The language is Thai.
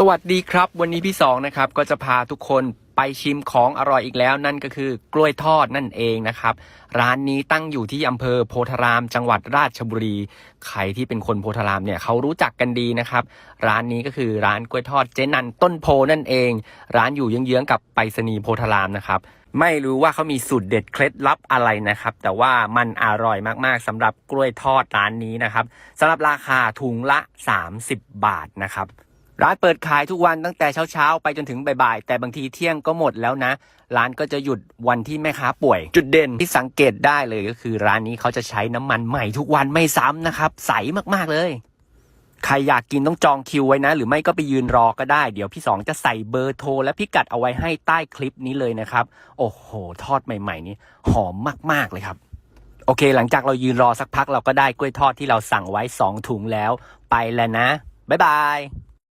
สวัสดีครับ วันนี้พี่สองนะครับก็จะพาทุกคนไปชิมของอร่อยอีกแล้ว นั่นก็คือกล้วยทอดนั่นเองนะครับ ร้านนี้ตั้งอยู่ที่อำเภอโพธาราม จังหวัดราชบุรี ใครที่เป็นคนโพธารามเนี่ยเขารู้จักกันดีนะครับ ร้านนี้ก็คือร้านกล้วยทอดเจนันต้นโพนั่นเอง ร้านอยู่เยื้องๆกับไปรษณีย์โพธารามนะครับไม่รู้ว่าเขามีสูตรเด็ดเคล็ดลับอะไรนะครับ แต่ว่ามันอร่อยมากๆสำหรับกล้วยทอดร้านนี้นะครับสำหรับราคาถุงละ 30 บาทนะครับ ร้านเปิดขายทุกวันตั้งแต่เช้าๆ ไปจนถึงบ่ายๆ แต่บางทีเที่ยงก็หมดแล้วนะ ร้านก็จะหยุดวันที่แม่ค้าป่วย จุดเด่นที่สังเกตได้เลยก็คือ ร้านนี้เขาจะใช้น้ำมันใหม่ทุกวันไม่ซ้ำนะครับ ใสมากๆเลย ใครอยากกินต้องจองคิวไว้นะ หรือไม่ก็ไปยืนรอก็ได้ เดี๋ยวพี่สองจะใส่เบอร์โทร และพิกัดเอาไว้ให้ใต้คลิปนี้เลยนะครับ โอ้โห ทอดใหม่ ๆ นี่หอมมากๆเลยครับโอเค หลังจากเรายืนรอสักพักเราก็ได้กล้วยทอดที่เราสั่งไว้สองถุงแล้ว ไปแล้วนะ บ๊ายบาย